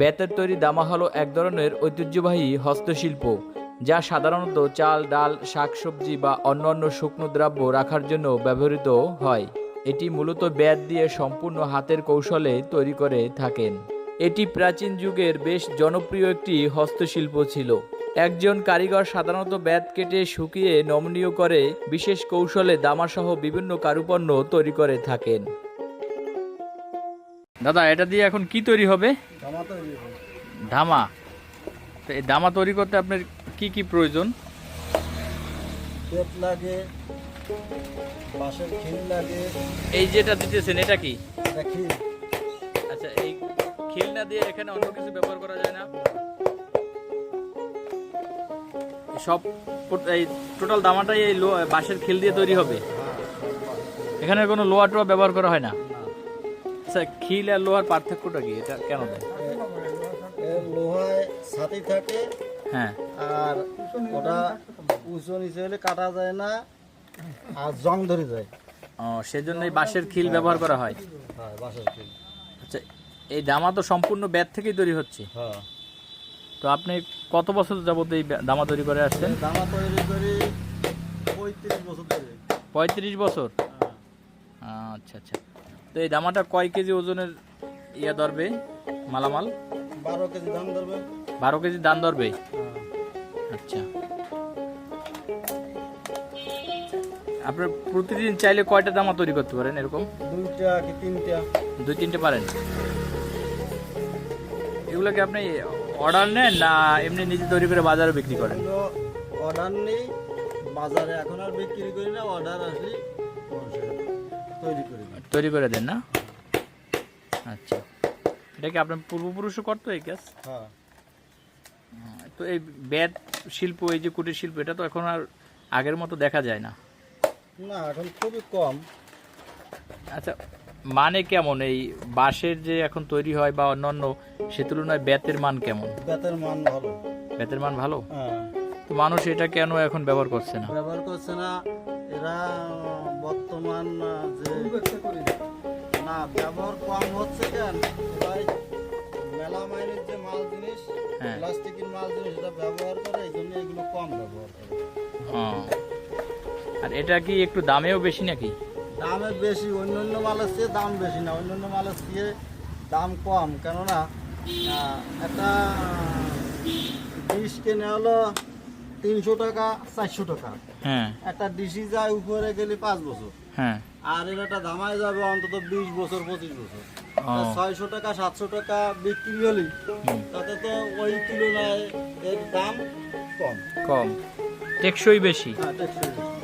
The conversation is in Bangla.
বেতের তৈরি দামা হলো এক ধরনের ঐতিহ্যবাহী হস্তশিল্প, যা সাধারণত চাল, ডাল, শাকসবজি বা অন্যান্য শুকনো দ্রব্য রাখার জন্য ব্যবহৃত হয়। এটি মূলত বেত দিয়ে সম্পূর্ণ হাতের কৌশলে তৈরি করে থাকেন। এটি প্রাচীন যুগের বেশ জনপ্রিয় একটি হস্তশিল্প ছিল। একজন কারিগর সাধারণত বেত কেটে শুকিয়ে নমনীয় করে বিশেষ কৌশলে দামাসহ বিভিন্ন কারুপণ্য তৈরি করে থাকেন। দাদা এটা দিয়ে এখন কি তৈরি হবে? হয়। ধামা? তো এই দামা তৈরি করতে আপনার কি কি প্রয়োজন? লাগে বাঁশের খিল লাগে। এই যেটা দিতেছেন এটা কি? আচ্ছা এই খিল না দিয়ে এখানে অন্য কিছু ব্যবহার করা যায় না? সব এই টোটাল দামাটাই এই বাঁশের খিল দিয়ে তৈরি হবে? এখানে কোনো লোহা টোয়া ব্যবহার করা হয় না? আচ্ছা খিল আর লোহার পার্থক্যটা কি? এটা কেন দেয়? লোহায় ছাতি থাকে। হ্যাঁ। আর ওটা উঁচু নিচে হলে কাটা যায় না আর জং ধরে যায়। ও সেজন্য এই বাঁশের খিল ব্যবহার করা হয়। হ্যাঁ বাঁশের খিল। আচ্ছা এই দামা তো সম্পূর্ণ ব্যাট থেকেই তৈরি হচ্ছে? হ্যাঁ। তো আপনি কত বছর যাবত এই দামা তৈরি করে আসছেন? জামা তৈরি করি পঁয়ত্রিশ বছর ধরে। পঁয়ত্রিশ বছর? আচ্ছা আচ্ছা। তো এই দামাটা কয় কেজি ওজনের ইয়া ধরবে? মালামাল? বারো কেজি দাম ধরবে। বারো কেজি দান ধরবে? আচ্ছা। আপনার প্রতিদিন চাইলে কয়টা দামা তৈরি করতে পারেন এরকম? দুইটা কি তিনটা? দুই তিনটে পারেন। এগুলোকে আপনি অর্ডার নেন না এমনি নিজে তৈরি করে বাজারে বিক্রি করেন? অর্ডার নেই বাজারে এখন আর বিক্রি করি না অর্ডার আসলে তৈরি করে দেন। না? আচ্ছা। এটা কি আপনার পূর্বপুরুষও করতো এই কাজ? হ্যাঁ। তো এই বেত শিল্প এই যে কুটির শিল্প এটা তো এখন আর আগের মতো দেখা যায় না। না এখন খুবই কম। আচ্ছা মানে কেমন? এই বাঁশের যে এখন তৈরি হয় বা অন্যান্য সে তুলনায় বেতের মান কেমন? বেতের মান ভালো। বেতের মান ভালো? হ্যাঁ। তো মানুষ এটা কেন এখন ব্যবহার করছে না? ব্যবহার করছে না এরা বর্তমান ব্যবহার কম হচ্ছে কেন? মেলা মাইনের যে মাল জিনিস হ্যাঁ। প্লাস্টিকের মাল জিনিস এটা ব্যবহার করে এই জন্য এগুলো কম ব্যবহার করে। হ্যাঁ। আর এটা কি একটু দামেও বেশি নাকি? দামে বেশি অন্য অন্য মালের চেয়ে দাম বেশি না। অন্য অন্য মালের চেয়ে দাম কম। কেননা একটা ডিশ কেনে হলো তিনশো টাকা চারশো টাকা। হ্যাঁ। একটা ডিশি যায় উপরে গেলে পাঁচ বছর। হ্যাঁ। আর এটা দামায় যাবে অন্তত বিশ বছর পঁচিশ বছর। ছয়শো টাকা সাতশো টাকা বিক্রি হলে তাতে তো ওই তুলনায় এর দাম কম। কম। টেকসই বেশি। হ্যাঁ, টেকসই বেশি।